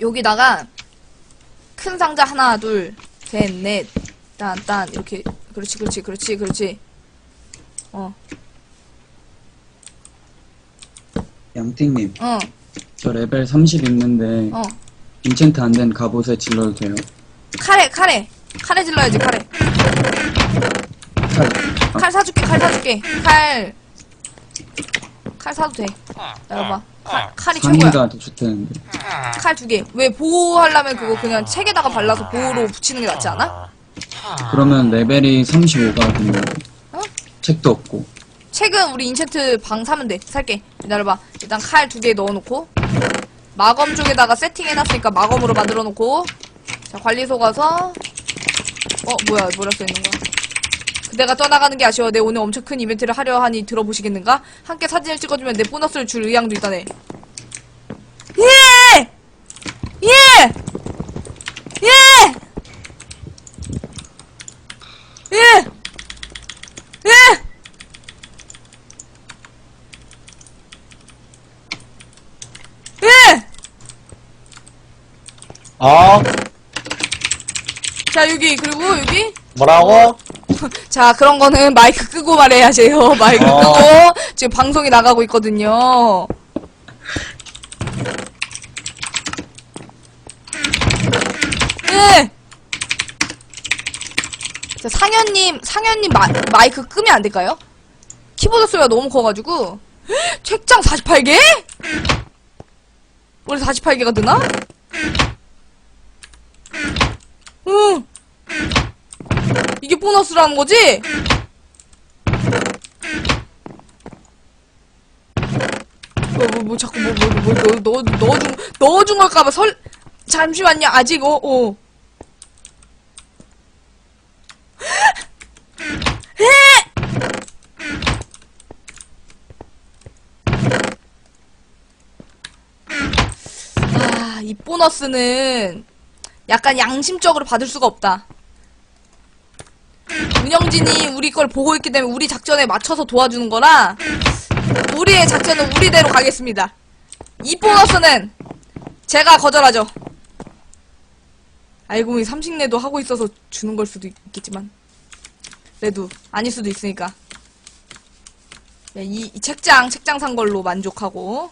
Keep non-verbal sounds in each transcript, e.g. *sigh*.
여기다가 큰 상자 하나 둘 셋 넷 딴 딴 이렇게 그렇지 그렇지 그렇지 그렇지 어 양띵님, 어, 저 레벨 30 있는데 어. 인챈트 안 된 갑옷에 질러도 돼요? 카레, 카레. 카레 질러야지, 카레. 칼, 칼 사줄게, 칼 사줄게. 칼. 칼 사도 돼. 여봐. 칼, 칼이 최고야. 상의가 더 좋다는데. 칼 두 개. 왜 보호하려면 그거 그냥 책에다가 발라서 보호로 붙이는 게 낫지 않아? 그러면 레벨이 35가 되는 어? 책도 없고. 책은 우리 인챈트 방 사면 돼. 살게. 기다려봐. 일단 칼 두 개 넣어놓고. 마검 쪽에다가 세팅해놨으니까 마검으로 만들어놓고. 자, 관리소 가서. 어, 뭐야, 뭐라 써있는 거야. 그대가 떠나가는 게 아쉬워. 내 오늘 엄청 큰 이벤트를 하려 하니 들어보시겠는가? 함께 사진을 찍어주면 내 보너스를 줄 의향도 있다네. 예! 예! 예! 예! 예! 예! 어? 자, 여기, 그리고 여기. 뭐라고? *laughs* 자, 그런 거는 마이크 끄고 말해야 해요. *laughs* 마이크 어. 끄고. 지금 방송이 나가고 있거든요. 예! 자, 상현님, 상현님 마, 마이크 끄면 안 될까요? 키보드 소리가 너무 커가지고. 헉, *gasps* 책장 48개? 원래 48개가 드나? 응. 이게 보너스라는 거지? 뭐, 뭐, 뭐, 자꾸 뭐, 뭐, 뭐, 뭐, 넣어, 넣어준, 넣어준 걸까봐 설, 잠시만요, 아직, 어, 어. 아, 이 보너스는 약간 양심적으로 받을 수가 없다. 운영진이 우리 걸 보고 있기 때문에 우리 작전에 맞춰서 도와주는 거라 우리의 작전은 우리대로 가겠습니다. 이 보너스는 제가 거절하죠. 알고 보니 삼식내도 하고 있어서 주는 걸 수도 있겠지만 그래도 아닐 수도 있으니까. 야, 이, 이 책장 책장 산 걸로 만족하고.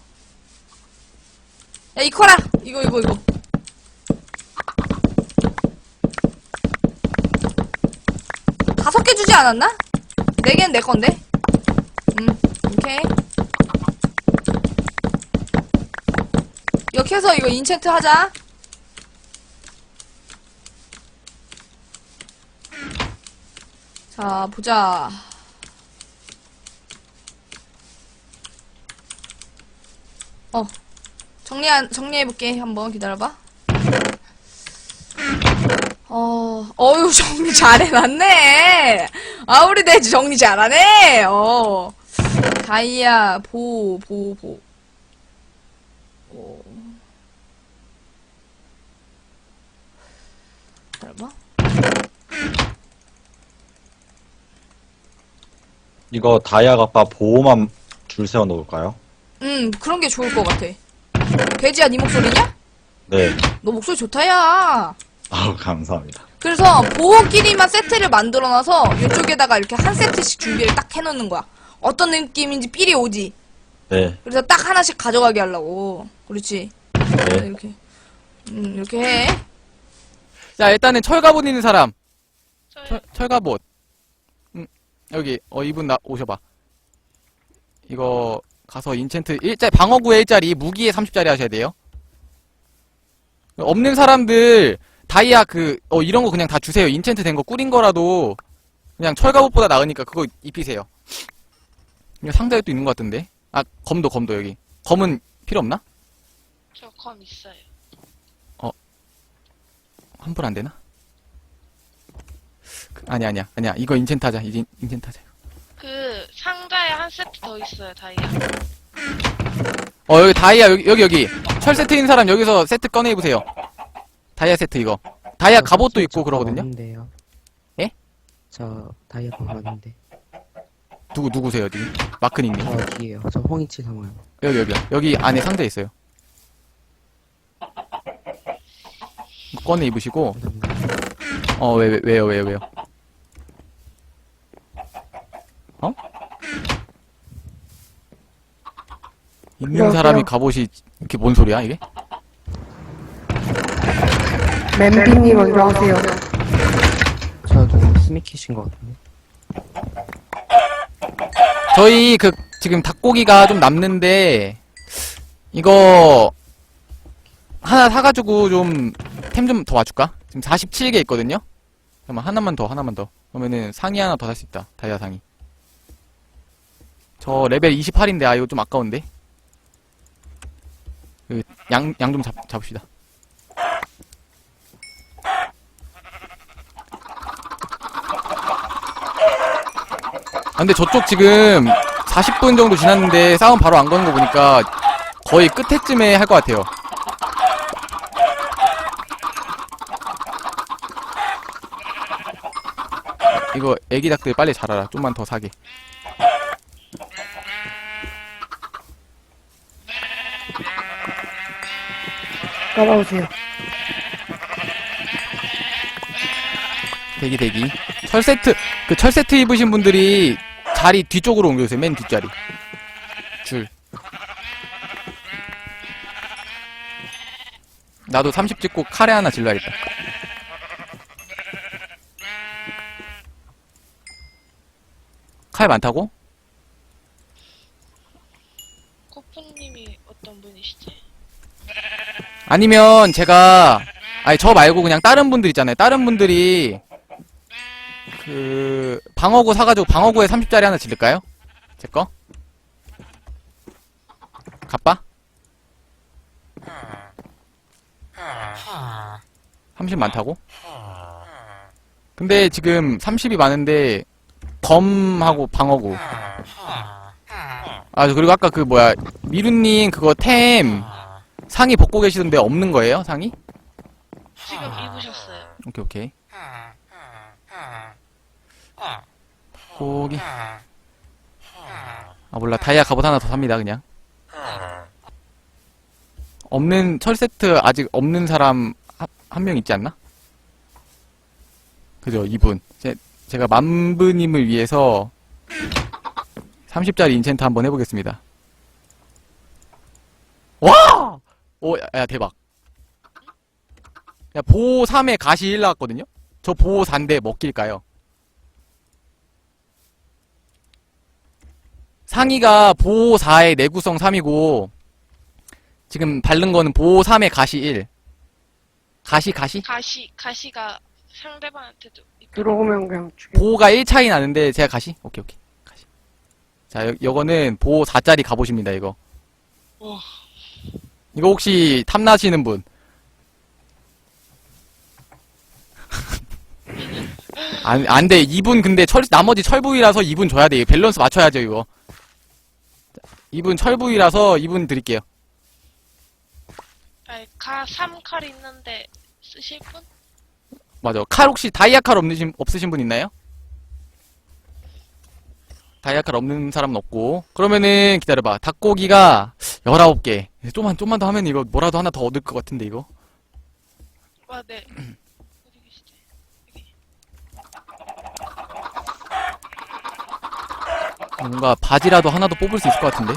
야 이코라! 이거 이거 이거 다섯 개 주지 않았나? 네 개는 내 건데. 음, 오케이. 이렇게 해서 이거 인챈트 하자. 자, 보자. 어, 정리, 정리해볼게. 한번 기다려봐. 어, 어유 정리 잘해놨네. 아, 우리 돼지 정리 잘하네. 어. 다이아, 보, 보, 보. 어. 기다려봐. 이거 다이아 갑바 보호만 줄 세워 놓을까요? 음, 그런 게 좋을 것 같아. 돼지야, 네 목소리냐? 네. 너 목소리 좋다, 야. 아우, 감사합니다. 그래서 보호끼리만 세트를 만들어놔서 이쪽에다가 이렇게 한 세트씩 준비를 딱 해놓는 거야. 어떤 느낌인지 삘이 오지. 네. 그래서 딱 하나씩 가져가게 하려고. 그렇지. 네. 이렇게. 음, 이렇게 해. 자, 일단은 철갑옷 있는 사람. 철, 철갑옷. 음, 여기, 어, 이분 나, 오셔봐. 이거, 가서 인챈트, 일자, 방어구에 1짜리, 무기에 30짜리 하셔야 돼요. 없는 사람들, 다이아 그, 어, 이런 거 그냥 다 주세요. 인챈트 된 거 꾸린 거라도, 그냥 철갑옷보다 나으니까 그거 입히세요. 이거 상자에 또 있는 것 같은데? 아, 검도, 검도, 여기. 검은 필요 없나? 저 검 있어요. 환불 안 되나? 그, 아니 아니야 아니야 이거 인챈트 하자 이제 인챈트 하자 그 상자에 한 세트 더 있어요, 다이아. 어 여기 다이아 여기 여기 여기 철 세트인 사람 여기서 세트 꺼내 입으세요 다이아 세트 이거 다이아 갑옷도 있고 그러거든요 없는데요. 예? 저 다이아몬드 왔는데 누구 누구세요 지금? 마크닉님. 저 뒤에요. 저 홍인치 상어요. 여기 여기 여기 안에 상자 있어요. 꺼내 입으시고 감사합니다. 어 왜, 왜 왜요 왜요 왜요? 어? 있는 사람이 갑옷이 이게 뭔 소리야 이게? 멤비님 먼저 하세요. 저 누구 스미키신 것 같은데. 저희 그 지금 닭고기가 좀 남는데 이거 하나 사가지고 좀 템 좀 더 와줄까? 지금 47개 있거든요. 그러면 하나만 더 하나만 더 그러면은 상이 하나 더 살 수 있다 다이아 상이. 저 레벨 28인데 아 이거 좀 아까운데. 그 양 양 좀 잡읍시다. 아, 근데 저쪽 지금 40분 정도 지났는데 싸움 바로 안 거는 거 보니까 거의 끝에쯤에 할 것 같아요. 이거 애기 닭들 빨리 자라라. 좀만 더 사게. 따라오세요. 대기 대기. 철 세트 그 철 세트 입으신 분들이 자리 뒤쪽으로 옮겨주세요. 맨 뒷자리. 줄. 나도 30 찍고 카레 하나 질러야겠다. 칼 많다고? 코프님이 어떤 분이시지? 아니면 제가 아니 저 말고 그냥 다른 분들 있잖아요. 다른 분들이 그 방어구 사가지고 방어구에 30짜리 하나 질릴까요? 제 거? 갑바? 30 많다고? 근데 지금 30이 많은데 검하고 방어구 아 그리고 아까 그 뭐야 미루님 그거 템 상의 벗고 계시던데 없는 거예요 상의? 지금 입으셨어요. 오케이 오케이 고기 아 몰라 다이아 갑옷 하나 더 삽니다 그냥 없는 철 세트 아직 없는 사람 한 명 있지 않나? 그죠 이분 제, 제가 만브님을 위해서 30짜리 인챈트 한번 해보겠습니다 와! 오, 야, 야 대박 야, 보호 3에 가시 1 나왔거든요? 저 보호 4인데 먹길까요? 상의가 보호 4에 내구성 3이고, 지금 바른 거는 보호 3에 가시 1. 가시, 가시? 가시 가시가 상대방한테도. 들어오면 그냥 죽여. 보호가 1 차이 나는데, 제가 가시? 오케이, 오케이. 가시. 자, 여, 요거는 보호 4짜리 갑옷입니다, 이거. 와. 이거 혹시 탐나시는 분? *laughs* 안, 안 돼. 2분 근데 철, 나머지 철부위라서 2분 줘야 돼. 밸런스 맞춰야죠, 이거. 2분 철부위라서 2분 드릴게요. 아니 가 3칼 있는데 쓰실 분? 맞아. 칼 혹시 다이아 칼 없으신, 없으신 분 있나요? 다이아 칼 없는 사람은 없고. 그러면은, 기다려봐. 닭고기가 19개. 좀만, 좀만 더 하면 이거 뭐라도 하나 더 얻을 것 같은데, 이거. 와 네. *clears throat* 어디 계시지? 여기. 뭔가 바지라도 하나 더 뽑을 수 있을 것 같은데.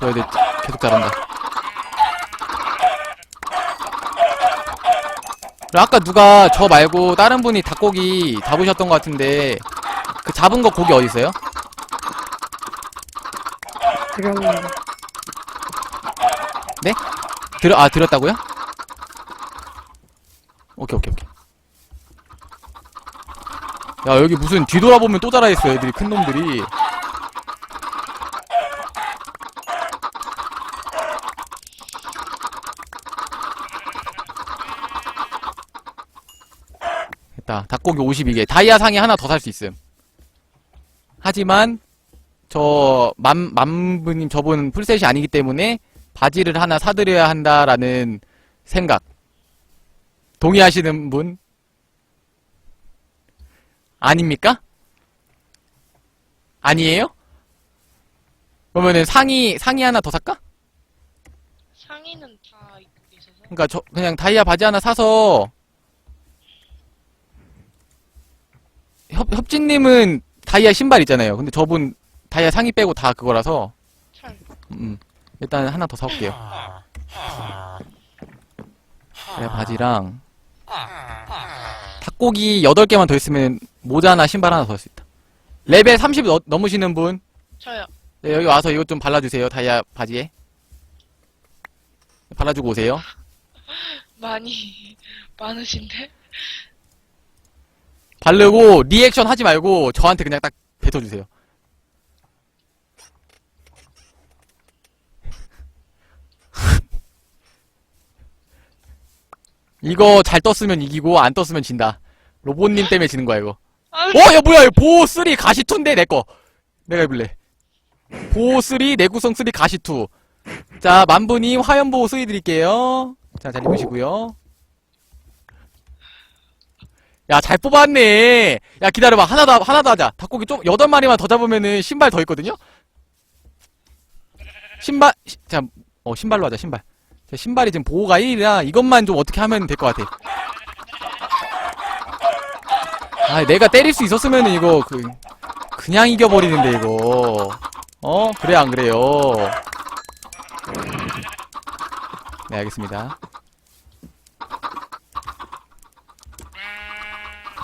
저 애들 계속 잘한다. 그리고 아까 누가 저 말고 다른 분이 닭고기 잡으셨던 것 같은데 그 잡은 거 고기 어디 있어요? 드렸는데. 들어 아 들었다고요? 오케이 오케이 오케이. 야 여기 무슨 뒤돌아보면 또 자라있어 애들이 큰 놈들이. 됐다. 닭고기 52개. 다이아 상이 하나 더 살 수 있음. 하지만 저 맘, 맘브님 저분 풀셋이 아니기 때문에 바지를 하나 사드려야 한다라는 생각. 동의하시는 분? 아닙니까? 아니에요? 그러면은 상의 상의 하나 더 살까? 상의는 다 입고 계셔서. 그러니까 저 그냥 다이아 바지 하나 사서 협 협진님은 다이아 신발 있잖아요. 근데 저분 다이아 상의 빼고 다 그거라서 참. 음, 일단 하나 더 사올게요. 다이아 바지랑 닭고기 8개만 더 있으면 모자나 신발 하나 더 할 수 있다. 레벨 30 넘- 넘으시는 분 저요. 네, 여기 와서 이것 좀 발라주세요. 다이아 바지에 발라주고 오세요. *laughs* 많이 많으신데? 바르고 리액션 하지 말고 저한테 그냥 딱 뱉어주세요. *laughs* 이거 잘 떴으면 이기고 안 떴으면 진다. 로봇님 때문에 지는 거야 이거. 아, 어, 야 뭐야? 보호 3 가시2인데 내 거. 내가 해볼래. 보호 3 내구성 3 가시2. 자 만부님 화염 보호 3 드릴게요. 자 잘 입으시고요. 야, 잘 뽑았네. 야, 기다려봐. 하나 더, 하나 더 하자. 닭고기 좀, 여덟 마리만 더 잡으면은 신발 더 있거든요? 신발, 시- 자, 어, 신발로 하자, 신발. 자, 신발이 지금 보호가 1이라 이것만 좀 어떻게 하면 될 것 같아. 아, 내가 때릴 수 있었으면은 이거, 그, 그냥 이겨버리는데, 이거. 어? 그래, 안 그래요? 네, 알겠습니다.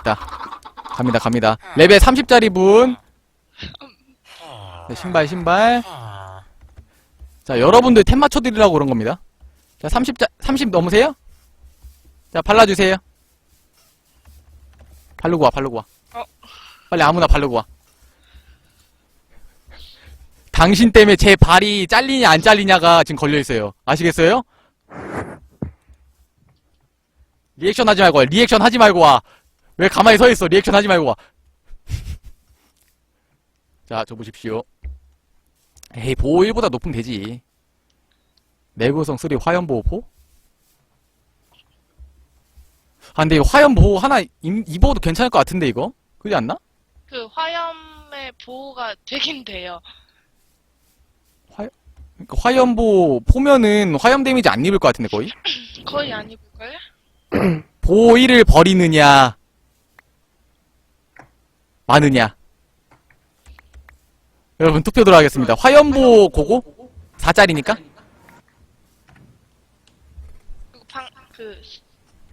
자, 갑니다, 갑니다. 레벨 30짜리 분. 자, 신발, 신발. 자, 여러분들 템 맞춰드리려고 그런 겁니다. 자, 30자, 30 넘으세요? 자, 발라주세요. 바르고 와, 바르고 와. 어. 빨리 아무나 바르고 와. 당신 때문에 제 발이 잘리냐, 안 잘리냐가 지금 걸려있어요. 아시겠어요? 리액션 하지 말고 와. 리액션 하지 말고 와. 왜 가만히 서 있어? 리액션 하지 말고 와. *laughs* 자, 저 보십시오. 에이, 보호 1보다 높으면 되지. 내구성 3 화염 보호 포? 아, 근데 이거 화염 보호 하나 입, 입어도 괜찮을 것 같은데, 이거? 그지 않나? 그 화염의 보호가 되긴 돼요. 그러니까 화염 보호 포면은 화염 데미지 안 입을 것 같은데, 거의? *clears throat* 거의 안 입을걸? *clears throat* 보호 1을 버리느냐, 마느냐. 여러분, 투표 들어가겠습니다. 화염 보호 고고? 4짜리니까? 그리고 방, 그,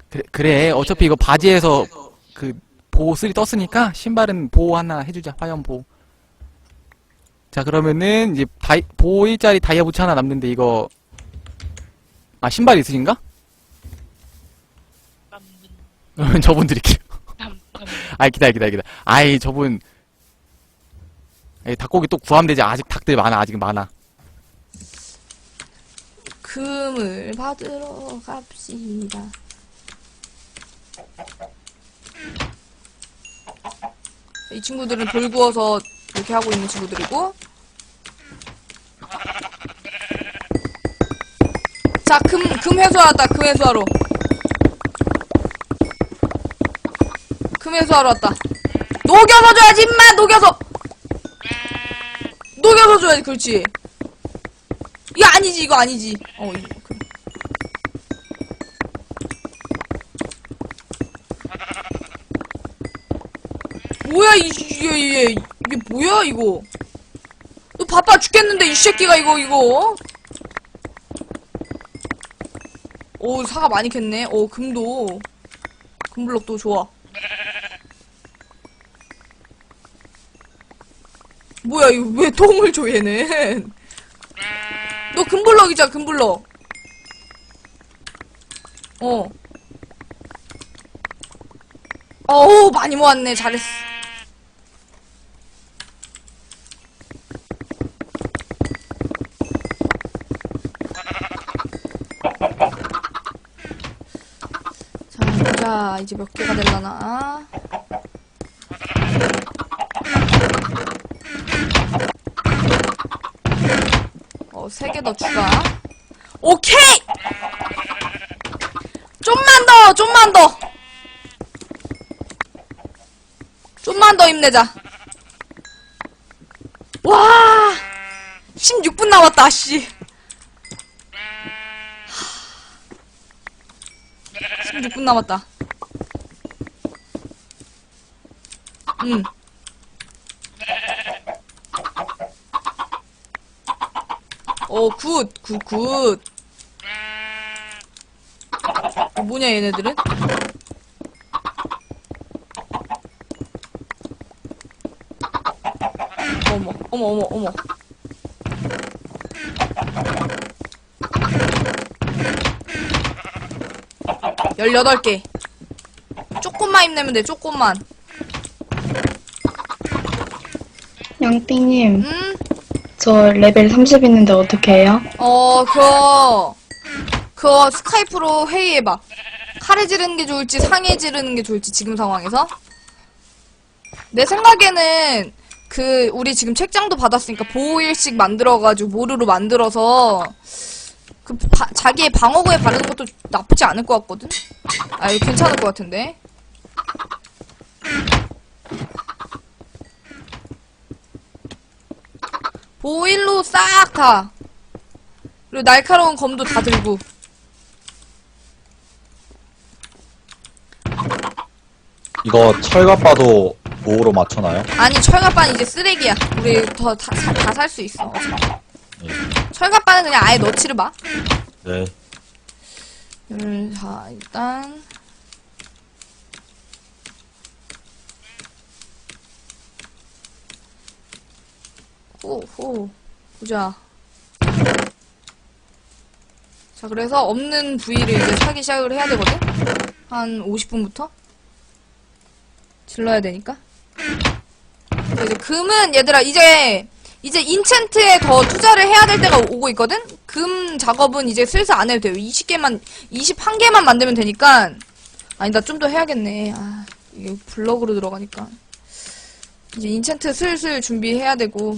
그래, 그래. 어차피 이거 바지에서 그 보호 3 떴으니까 신발은 보호 하나 해주자. 화염 보호. 자, 그러면은 이제 다이, 보호 1짜리 다이아 부츠 하나 남는데 이거 아, 신발 있으신가? 남는, *laughs* 그러면 저분 드릴게요. 남, 남. 아이, 기다려, 기다려, 기다려. 아이, 저분. 에이, 닭고기 또 구함되지. 아직 닭들 많아. 아직 많아. 금을 받으러 갑시다. 이 친구들은 돌 구워서 이렇게 하고 있는 친구들이고. 자, 금, 금 회수하러 왔다, 금 회수하러. 금 회수하러 왔다. 녹여서 줘야지, 임마! 녹여서! 녹여서 줘야지, 그렇지. 이거 아니지, 이거 아니지. 어, 이거. 그래. 뭐야, 이, 이게, 이게, 이게 뭐야, 이거. 너 바빠 죽겠는데, 이 새끼가 이거, 이거. 오, 사과 많이 캤네. 오, 금도. 금블럭도 좋아. 뭐야, 이거 왜 똥을 줘, 얘는. 너 금블럭이잖아, 금블럭. 어. 어우, 많이 모았네. 잘했어. 자, 보 자. 이제 몇 개가 될라나. 어, 세 개 더 추가. 오케이! 좀만 더! 좀만 더! 좀만 더 힘내자. 와! 16분 남았다, 씨. 16분 남았다. 응. 어, 굿, 굿, 굿. 어, 뭐냐, 얘네들은? 어머, 어머, 어머, 어머. 열여덟 개. 조금만 힘내면 돼, 조금만. 양띵님, 음? 저 레벨 30 있는데 어떻게 해요? 어, 그거, 그거 스카이프로 회의해봐. 칼에 지르는 게 좋을지 상에 지르는 게 좋을지 지금 상황에서. 내 생각에는 그 우리 지금 책장도 받았으니까 보호일식 만들어가지고 모루로 만들어서 그 바- 자기의 방어구에 바르는 것도 나쁘지 않을 것 같거든. 아, 이거 괜찮을 것 같은데. 보일로 싹 다. 그리고 날카로운 검도 다 들고. 이거 철갑바도 보호로 맞춰놔요? 아니 철갑반 이제 쓰레기야. 우리 더다살수 있어. 예. 철갑반은 그냥 아예 넣지를 마. 네. 음, 자 일단 호호 보자. 자 그래서 없는 부위를 이제 사기 시작을 해야 되거든. 한 50분부터 질러야 되니까. 자, 이제 금은 얘들아 이제 이제 인챈트에 더 투자를 해야 될 때가 오고 있거든? 금 작업은 이제 슬슬 안 해도 돼요. 20개만, 21개만 만들면 되니까. 아니, 나좀더 해야겠네. 아, 이게 블럭으로 들어가니까. 이제 인챈트 슬슬 준비해야 되고.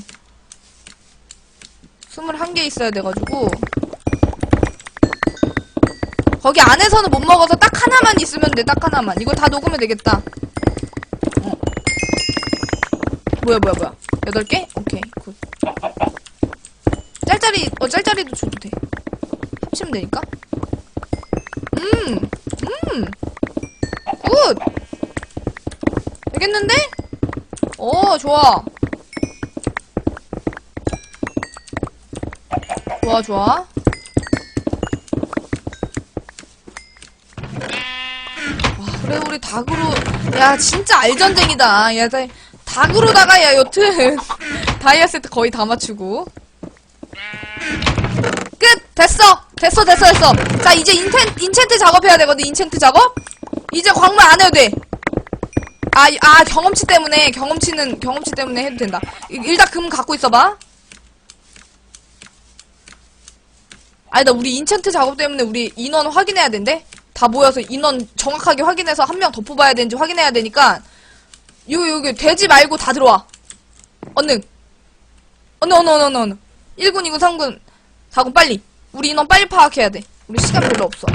21개 있어야 돼가지고. 거기 안에서는 못 먹어서 딱 하나만 있으면 돼, 딱 하나만. 이걸 다 녹으면 되겠다. 어. 뭐야, 뭐야, 뭐야. 여덟 개? 오케이, 굿. 짤짤이, 어, 짤짤이도 줘도 돼. 합치면 되니까. 음, 음. 굿! 되겠는데? 오, 좋아. 좋아, 좋아. 와, 그래, 우리 닭으로. 야, 진짜 알전쟁이다. 야, 나, 닭으로다가, 야, 여튼. *laughs* 다이아 세트 거의 다 맞추고. 끝! 됐어! 됐어, 됐어, 됐어. 자, 이제 인텐, 인챈트 작업해야 되거든, 인챈트 작업? 이제 광물 안 해도 돼. 아, 이- 아, 경험치 때문에, 경험치는, 경험치 때문에 해도 된다. 이- 일단 금 갖고 있어봐. 아니다, 우리 인챈트 작업 때문에 우리 인원 확인해야 된대? 다 모여서 인원 정확하게 확인해서 한 명 더 뽑아야 되는지 확인해야 되니까, 요, 여기, 돼지 말고 다 들어와. 어느, 어느, 어느, 어느, 어느. 1군, 2군, 3군, 4군, 빨리. 우리 인원 빨리 파악해야 돼. 우리 시간 별로 없어.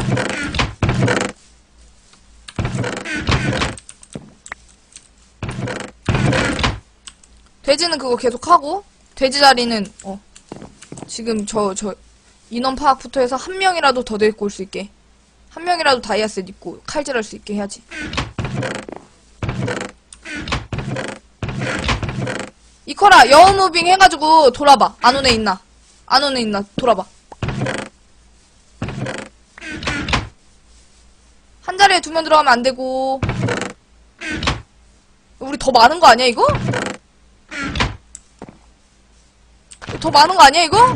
돼지는 그거 계속 하고, 돼지 자리는, 어. 지금 저, 저, 인원 파악부터 해서 한 명이라도 더 데리고 올 수 있게. 한 명이라도 다이아셋 입고 칼질할 수 있게 해야지. 이코라, 여우무빙 해가지고 돌아봐. 안온애 있나? 안온애 있나? 돌아봐. 한 자리에 두 명 들어가면 안 되고. 우리 더 많은 거 아니야, 이거? 더 많은 거 아니야, 이거?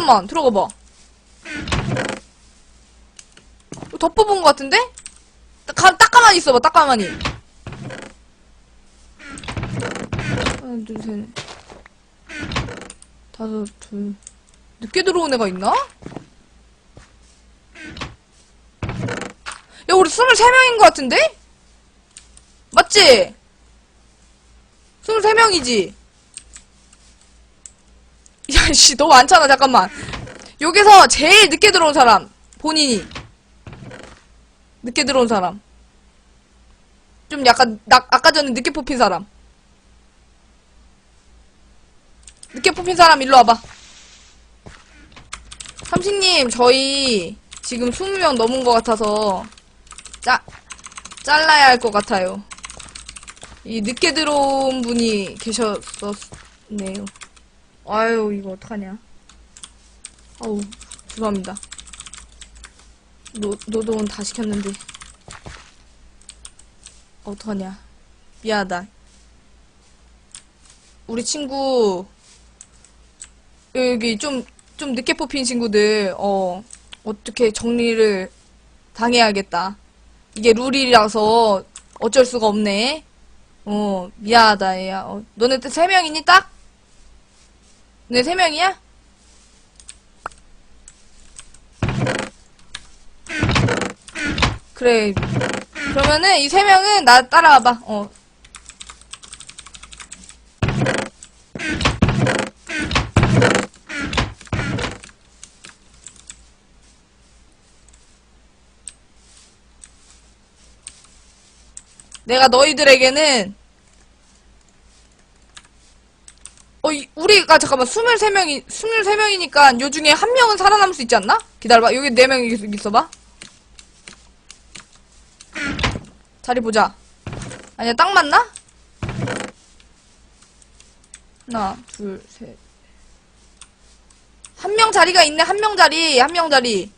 잠깐만, 들어가 봐. 이거 더 뽑은 거 같은데? 딱, 가- 딱 가만히 있어봐, 딱 가만히. 하나, 둘, 셋. 다섯, 둘. 늦게 들어온 애가 있나? 야, 우리 23명인 것 같은데? 맞지? 23명이지? 야, 씨, 너무 많잖아, 잠깐만. 여기서 제일 늦게 들어온 사람. 본인이. 늦게 들어온 사람. 좀 약간 나, 아까 전에 늦게 뽑힌 사람. 늦게 뽑힌 사람 일로 와봐. 삼식님 저희 지금 20명 넘은 것 같아서 짜 잘라야 할 것 같아요. 이 늦게 들어온 분이 계셨었네요. 아유 이거 어떡하냐. 아우 죄송합니다. 노, 노동은 다 시켰는데 어떡하냐 미안하다 우리 친구 여기 좀좀 늦게 뽑힌 친구들 어 어떻게 정리를 당해야겠다 이게 룰이라서 어쩔 수가 없네 어 미안하다 얘야 어, 너네 세 명이니 딱? 너네 세 명이야? 그래 그러면은 이 세 명은 나 따라와봐. 어. 내가 너희들에게는 어, 이- 우리가 잠깐만 23명이 23명이니까 요 중에 한 명은 살아남을 수 있지 않나? 기다려 봐. 여기 네 명이 있어 봐. 자리 보자. 아니야, 딱 맞나? 하나, 둘, 셋. 한 명 자리가 있네, 한 명 자리, 한 명 자리.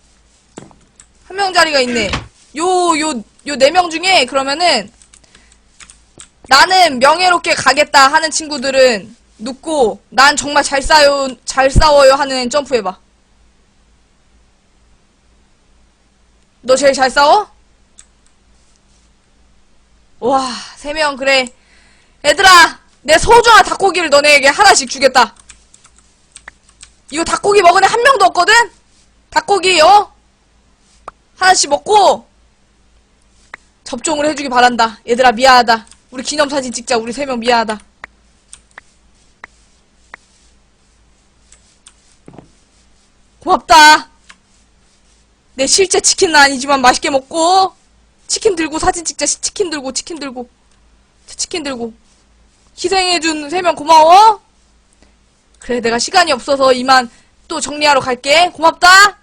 한 명 자리가 있네. 요, 요, 요 네 명 중에, 그러면은, 나는 명예롭게 가겠다 하는 친구들은 눕고, 난 정말 잘 싸요, 잘 싸워요 하는 점프해봐. 너 제일 잘 싸워? 와, 세 명, 그래. 얘들아, 내 소중한 닭고기를 너네에게 하나씩 주겠다. 이거 닭고기 먹은 애 한 명도 없거든? 닭고기, 어? 하나씩 먹고, 접종을 해주기 바란다. 얘들아, 미안하다. 우리 기념사진 찍자. 우리 세 명 미안하다. 고맙다. 내 실제 치킨은 아니지만 맛있게 먹고, 치킨 들고 사진 찍자. 시- 치킨 들고 치킨 들고 자, 치킨 들고 희생해준 세 명 고마워. 그래 내가 시간이 없어서 이만 또 정리하러 갈게. 고맙다.